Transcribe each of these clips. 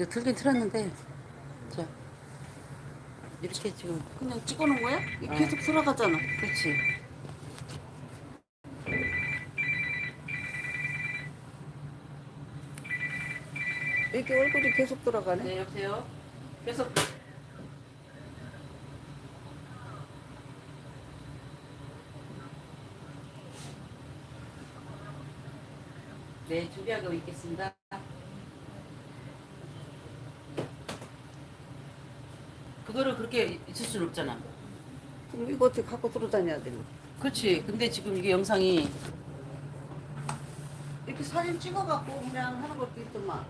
이거 틀긴 틀었는데 자 이렇게 지금 그냥 찍어놓은 거야? 이 어. 계속 들어가잖아. 그렇지 이렇게 얼굴이 계속 들어가네. 네 여보세요 계속 네 준비하고 있겠습니다 그거를 그렇게 있을 수는 없잖아 그럼 이거 어떻게 갖고 들어다녀야 되나? 그렇지 근데 지금 이게 영상이 이렇게 사진 찍어갖고 그냥 하는 것도 있더만.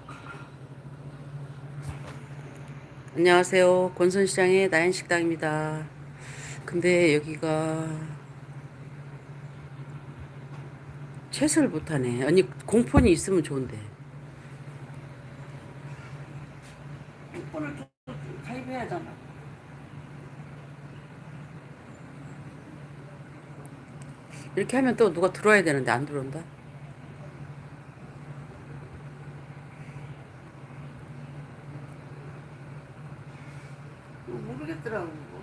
안녕하세요. 권선시장의 나연식당입니다. 근데 여기가 최선을 못하네. 아니 공폰이 있으면 좋은데. 이거를 또 가입해야 하잖아. 이렇게 하면 또 누가 들어와야 되는데 안 들어온다. 모르겠더라고.